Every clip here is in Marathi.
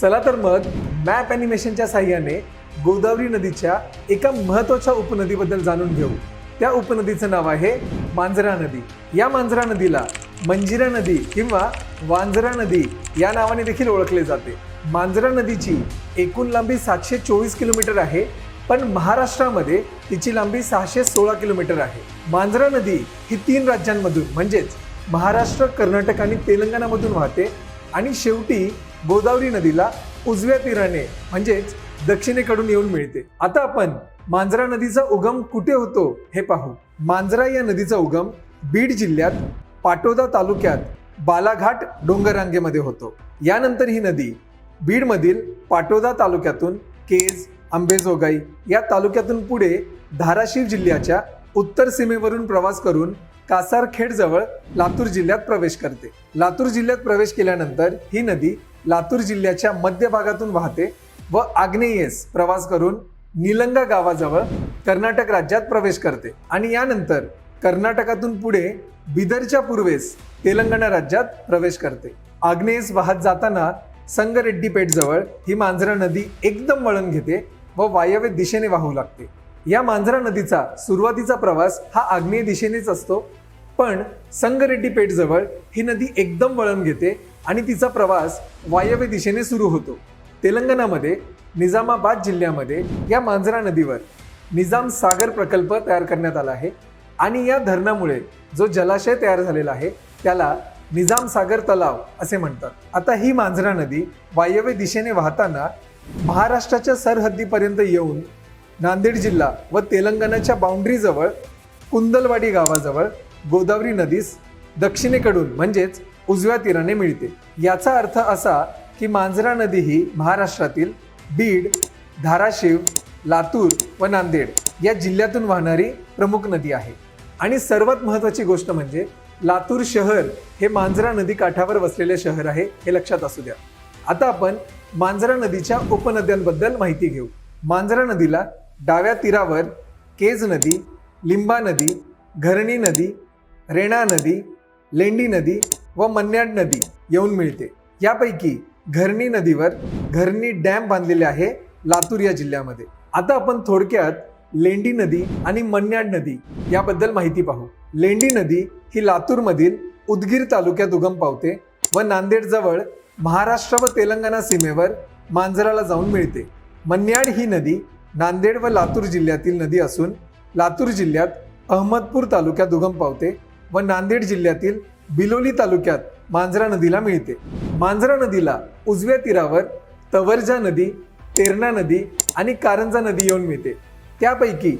चला तर मग मॅप ॲनिमेशनच्या साह्याने गोदावरी नदीच्या एका महत्त्वाच्या उपनदीबद्दल जाणून घेऊ. त्या उपनदीचं नाव आहे मांजरा नदी. या मांजरा नदीला मंजिरा नदी किंवा वांजरा नदी या नावाने देखील ओळखले जाते. मांजरा नदीची एकूण लांबी सातशे चोवीस किलोमीटर आहे पण महाराष्ट्रामध्ये तिची लांबी सहाशे सोळा किलोमीटर आहे. मांजरा नदी ही तीन राज्यांमधून म्हणजेच महाराष्ट्र कर्नाटक आणि तेलंगणामधून वाहते आणि शेवटी गोदावरी नदीला उजव्या तीराने म्हणजेच दक्षिणेकडून येऊन मिळते. आता आपण मांजरा नदीचा उगम कुठे होतो हे पाहू. मांजरा या नदीचा उगम बीड जिल्ह्यात पाटोदा तालुक्यात बालाघाट डोंगररांगेमध्ये होतो. यानंतर ही नदी बीडमधील पाटोदा तालुक्यातून केज आंबेजोगाई या तालुक्यातून पुढे धाराशिव जिल्ह्याच्या उत्तर सीमेवरून प्रवास करून कासारखेडजवळ लातूर जिल्ह्यात प्रवेश करते. लातूर जिल्ह्यात प्रवेश केल्यानंतर ही नदी लातूर जिल्ह्याच्या मध्य भागातून वाहते व आग्नेयेस प्रवास करून निलंगा गावाजवळ कर्नाटक राज्यात प्रवेश करते. आणि यानंतर कर्नाटकातून पुढे बिदरच्या पूर्वेस तेलंगणा राज्यात प्रवेश करते. आग्नेयेस वाहत जाताना संगरेड्डीपेठजवळ ही मांजरा नदी एकदम वळण घेते व वायव्य दिशेने वाहू लागते. या मांजरा नदीचा सुरुवातीचा प्रवास हा आग्नेय दिशेनेच असतो पण संगरेड्डीपेठजवळ ही नदी एकदम वळण घेते आणि तिचा प्रवास वायव्य दिशेने सुरू होतो. तेलंगणामध्ये निजामाबाद जिल्ह्यामध्ये या मांजरा नदीवर निजाम सागर प्रकल्प तयार करण्यात आला आहे आणि या धरणामुळे जो जलाशय तयार झालेला आहे त्याला निजाम सागर तलाव असे म्हणतात. आता ही मांजरा नदी वायव्य दिशेने वाहताना महाराष्ट्राच्या सरहद्दीपर्यंत येऊन नांदेड जिल्हा व तेलंगणाच्या बाउंड्रीजवळ कुंदलवाडी गावाजवळ गोदावरी नदीस दक्षिणेकडून म्हणजेच उजव्या तीराने मिळते. याचा अर्थ असा की मांजरा नदी ही महाराष्ट्रातील बीड धाराशिव लातूर व नांदेड या जिल्ह्यातून वाहणारी प्रमुख नदी आहे. आणि सर्वात महत्त्वाची गोष्ट म्हणजे लातूर शहर हे मांजरा नदी काठावर वसलेले शहर आहे हे लक्षात असू द्या. आता आपण मांजरा नदीच्या उपनद्यांबद्दल माहिती घेऊ. मांजरा नदीला डाव्या तीरावर केज नदी लिंबा नदी घरणी नदी रेणा नदी लेंडी नदी व मन्याड नदी येऊन मिळते. यापैकी घरणी नदीवर घरणी डॅम बांधलेले आहे लातूर या जिल्ह्यामध्ये. आता आपण थोडक्यात लेंडी नदी आणि मन्याड नदी याबद्दल माहिती पाहू. लेंडी नदी ही लातूरमधील उदगीर तालुक्यात उगम पावते व नांदेडजवळ महाराष्ट्र व तेलंगणा सीमेवर मांजराला जाऊन मिळते. मन्याड ही नदी नांदेड व लातूर जिल्ह्यातील नदी असून लातूर जिल्ह्यात अहमदपूर तालुक्यात उगम पावते व नांदेड जिल्ह्यातील बिलोली तालुक्यात मांजरा नदीला मिळते. मांजरा नदीला उजव्या तीरावर तवरजा नदी तेरणा नदी आणि कारंजा नदी येऊन मिळते. त्यापैकी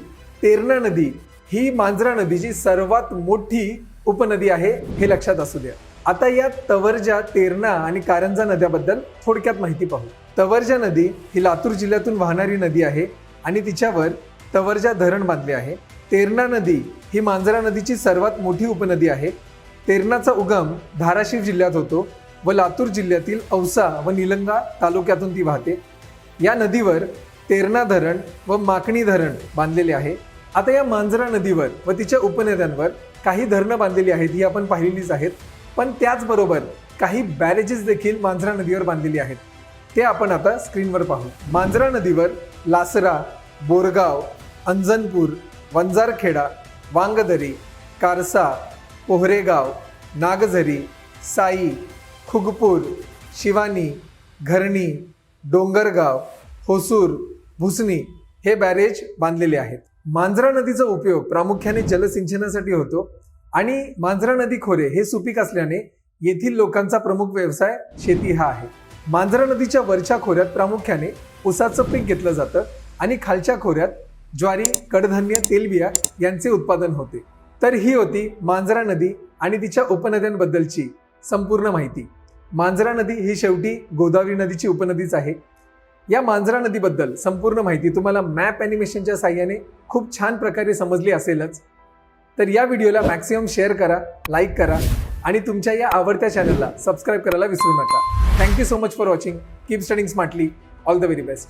तेरणा नदी ही मांजरा नदीची सर्वात मोठी उपनदी आहे हे लक्षात असू द्या. आता या तवरजा तेरणा आणि कारंजा नद्याबद्दल थोडक्यात माहिती पाहू. तवरजा नदी ही लातूर जिल्ह्यातून वाहणारी नदी आहे आणि तिच्यावर तवरजा धरण बांधले आहे. तेरणा नदी ही मांजरा नदीची सर्वात मोठी उपनदी आहे. तेरणाचा उगम धाराशिव जिल्ह्यात होतो व लातूर जिल्ह्यातील औसा व निलंगा तालुक्यातून ती वाहते. या नदीवर तेरणा धरण व माकणी धरण बांधलेले आहे. आता या मांजरा नदीवर व तिच्या उपनद्यांवर काही धरणं बांधलेली आहेत ही आपण पाहिलेलीच आहेत. पण त्याचबरोबर काही बॅरेजेस देखील मांजरा नदीवर बांधलेली आहेत. ते आपण आता स्क्रीनवर पाहू. मांजरा नदीवर लासरा बोरगाव अंजनपूर वंजारखेडा वांगदरी कारसा पोहरेगाव नागझरी साई खुगपूर शिवानी घरणी डोंगरगाव होसूर भुसणी हे बॅरेज बांधलेले आहेत. मांजरा नदीचा उपयोग प्रामुख्याने जलसिंचनासाठी होतो आणि मांजरा नदी खोरे हे सुपीक असल्याने येथील लोकांचा प्रमुख व्यवसाय शेती हा आहे. मांजरा नदीच्या वरच्या खोऱ्यात प्रामुख्याने ऊसाचं पीक घेतलं जातं आणि खालच्या खोऱ्यात ज्वारी कडधान्य तेलबिया यांचे उत्पादन होते. तर ही होती मांजरा नदी आणि तिच्या उपनद्यांबद्दलची संपूर्ण माहिती. मांजरा नदी ही शेवटी गोदावरी नदीची उपनदीच आहे. या मांजरा नदीबद्दल संपूर्ण माहिती तुम्हाला मॅप ॲनिमेशनच्या साह्याने खूप छान प्रकारे समजली असेलच. तर या व्हिडिओला मॅक्सिमम शेअर करा लाईक करा आणि तुमच्या या आवडत्या चॅनलला सबस्क्राईब करायला विसरू नका. Thank you so much for watching keep studying smartly all the very best